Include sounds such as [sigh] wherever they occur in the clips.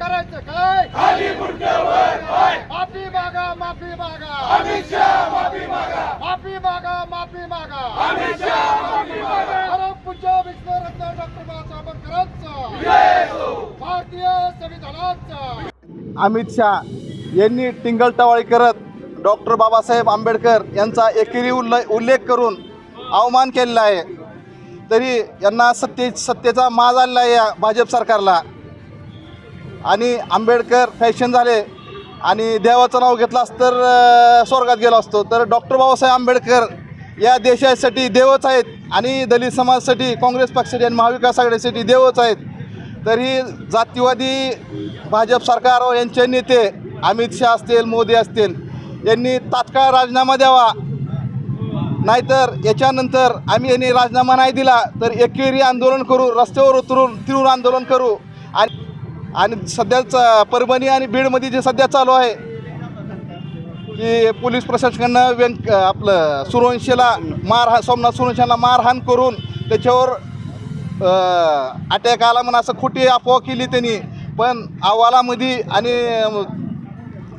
करायचं काय? माफी मागा माफी मागा. माफी मागा. माफी मागा परम पूज्य विश्वरत्न डॉक्टर बाबासाहेब आंबेडकरांचं भारतीय संविधानाचं. अमित शहा यांनी टिंगलटवाळी करत डॉक्टर बाबासाहेब आंबेडकर यांचा एकेरी उल्ले उल्लेख करून अवमान केलेला आहे. तरी यांना सत्ते सत्तेचा माज आलेला आहे या भाजप सरकारला. आणि आंबेडकर फॅशन झाले आणि देवाचं नाव घेतलास तर स्वर्गात गेलो असतो. तर डॉक्टर बाबासाहेब आंबेडकर या देशासाठी देवच आहेत आणि दलित समाजासाठी काँग्रेस पक्षासाठी आणि महाविकास आघाडीसाठी देवच आहेत. तरी जातीवादी भाजप सरकार यांचे नेते अमित शहा असतील मोदी असतील यांनी तात्काळ राजीनामा द्यावा. नाहीतर याच्यानंतर आम्ही यांनी राजीनामा नाही दिला तर एकेरी आंदोलन करू रस्त्यावर उतरून तिरून आंदोलन करू आणि आणि सध्याच परभणी आणि बीडमध्ये जे सध्या चालू आहे की पोलीस प्रशासनानं व्यंक आपलं सुरवंशीला मारहा सोमनाथ सुरवंशीला मारहाण करून त्याच्यावर अटॅक आला म्हणून असं खोटी अफवा केली त्यांनी. पण अहवालामध्ये आणि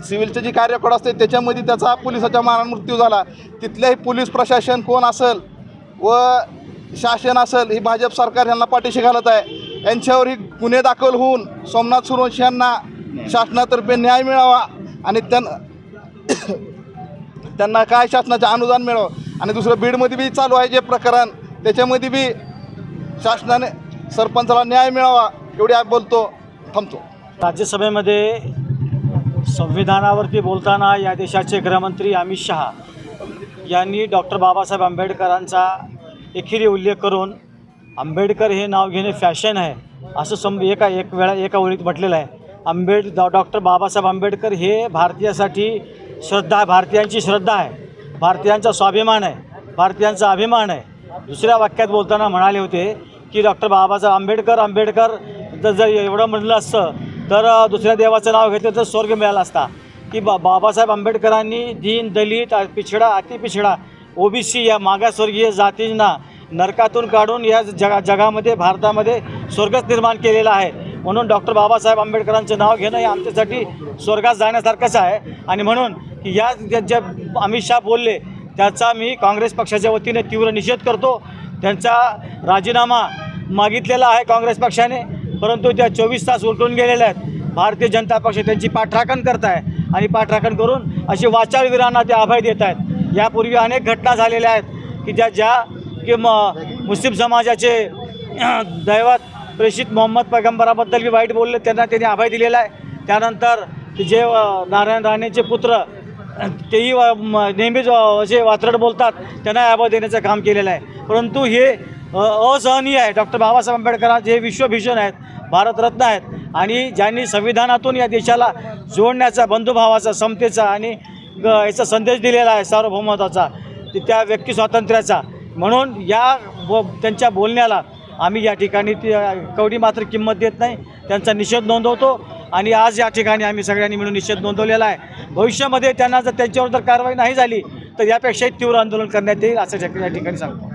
सिव्हिलचे जे कार्यकड असते त्याच्यामध्ये त्याचा पोलिसाच्या मारण मृत्यू झाला. तिथल्याही पोलीस प्रशासन कोण असेल व शासन असेल ही भाजप सरकार यांना पाठीशी घालत आहे. यांच्यावर ही गुन्हे दाखल होऊन सोमनाथ सुरवंशी यांना शासनातर्फे न्याय मिळावा आणि त्यांना [coughs] त्यांना काय शासनाचे अनुदान मिळावं आणि दुसरं बीडमध्ये बी चालू आहे जे प्रकरण त्याच्यामध्ये बी शासनाने सरपंचाला न्याय मिळावा एवढी आज बोलतो थांबतो. राज्यसभेमध्ये संविधानावरती बोलताना या देशाचे गृहमंत्री अमित शहा यांनी डॉक्टर बाबासाहेब आंबेडकरांचा एकेरी उल्लेख करून आंबेडकर हे नाव घेणे फॅशन आहे. असं सम एका एक वेळा एका ओळीत म्हटलेलं आहे. आंबेड डॉ डॉक्टर बाबासाहेब आंबेडकर हे भारतीयासाठी श्रद्धा भारतीयांची श्रद्धा आहे. भारतीयांचा स्वाभिमान आहे. भारतीयांचा अभिमान आहे. दुसऱ्या वाक्यात बोलताना म्हणाले होते की डॉक्टर बाबासाहेब आंबेडकर आंबेडकर जर जर एवढं म्हटलं असतं तर दुसऱ्या देवाचं नाव घेतलं तर स्वर्ग मिळाला असता. की बा बाबासाहेब आंबेडकरांनी दीन दलित पिछडा अतिपिछडा ओबीसी या मागासवर्गीय जातींना नरकातून काढून या जगा जगामध्ये भारतामध्ये स्वर्गच निर्माण केलेला आहे. म्हणून डॉक्टर बाबासाहेब आंबेडकरांचं नाव घेणं हे आमच्यासाठी स्वर्गात जाण्यासारखंच आहे. आणि म्हणून या ज्या ज्या अमित शहा बोलले त्याचा मी काँग्रेस पक्षाच्या वतीने तीव्र निषेध करतो. त्यांचा राजीनामा मागितलेला आहे काँग्रेस पक्षाने परंतु त्या चोवीस तास उलटून गेलेल्या आहेत. भारतीय जनता पक्ष त्यांची पाठराखण करत आहे आणि पाठराखण करून असे वाचाळवीरांना ते अभय देत आहेत यापूर्वी अनेक घटना झालेल्या आहेत की ज्या ज्या की म मुस्लिम समाजाचे दैवत प्रेषित मोहम्मद पैगंबराबद्दल बी वाईट बोलले त्यांना त्यांनी अभय दिलेला आहे. त्यानंतर जे नारायण राणेचे पुत्र तेही नेहमीच जे असे वात्रट बोलतात त्यांना अभय देण्याचं काम केलेलं आहे. परंतु हे असहनीय आहे. डॉक्टर बाबासाहेब आंबेडकर जे विश्वभीषण आहेत भारतरत्न आहेत आणि ज्यांनी संविधानातून या देशाला जोडण्याचा बंधुभावाचा समतेचा आणि ग याचा संदेश दिलेला आहे सार्वभौमत्वाचा त्या व्यक्ती स्वातंत्र्याचा. म्हणून या बो त्यांच्या बोलण्याला आम्ही या ठिकाणी ती कवडी मात्र किंमत देत नाही. त्यांचा निषेध नोंदवतो आणि आज या ठिकाणी आम्ही सगळ्यांनी मिळून निषेध नोंदवलेला आहे. भविष्यामध्ये त्यांना जर त्यांच्यावर जर कारवाई नाही झाली तर यापेक्षाही तीव्र आंदोलन करण्यात येईल असं या ठिकाणी सांगतो.